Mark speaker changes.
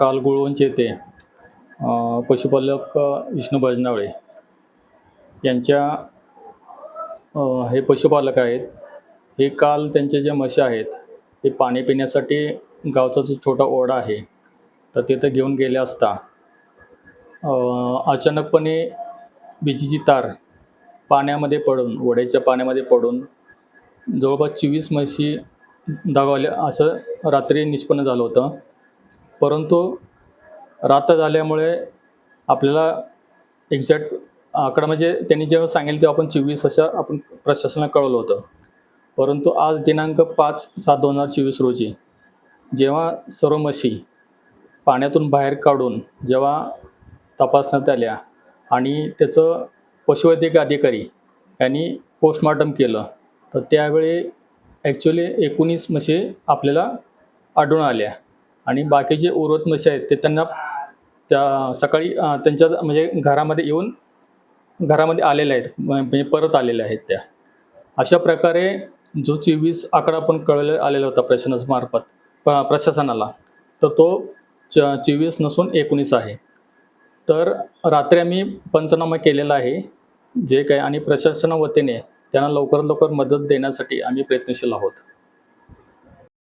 Speaker 1: काल गुळवंच येथे पशुपालक विष्णू भजनावळे यांच्या हे पशुपालक आहेत. हे काल त्यांचे जे म्हशी आहेत हे पाणी पिण्यासाठी गावचा जो छोटा ओढा आहे तर तिथं घेऊन गेले असता. अचानकपणे विजेची तार पाण्यामध्ये पडून ओढ्याच्या पाण्यामध्ये पडून जवळपास चोवीस म्हशी दगावल्या असं रात्री निष्पन्न झालं होतं. परंतु रात्र झाल्यामुळे आपल्याला एक्झॅक्ट आकडा म्हणजे त्यांनी जेव्हा सांगेल तेव्हा आपण चोवीस असं आपण प्रशासनाला कळवलं होतं. परंतु आज दिनांक पाच सात दोन हजार चोवीस रोजी जेव्हा सर्व म्हशी पाण्यातून बाहेर काढून जेव्हा तपासण्यात आल्या आणि त्याचं पशुवैद्यक अधिकारी यांनी पोस्टमॉर्टम केलं तर त्यावेळी ॲक्च्युली एकोणीस म्हशी आपल्याला आढळून आल्या. आणि बाकीचे उर्वरित म्हशी आहेत ते त्यांना त्या सकाळी त्यांच्या म्हणजे घरामध्ये येऊन घरामध्ये आलेल्या आहेत म्हणजे परत आलेल्या आहेत त्या. अशा प्रकारे जो चोवीस आकडा पण कळले आलेला होता प्रशासनामार्फत प- प्रशासनाला तर तो च चोवीस नसून एकोणीस आहे. तर रात्री आम्ही पंचनामा केलेला आहे जे काय आणि प्रशासना वतीने त्यांना लवकरात लवकर मदत देण्यासाठी आम्ही प्रयत्नशील आहोत.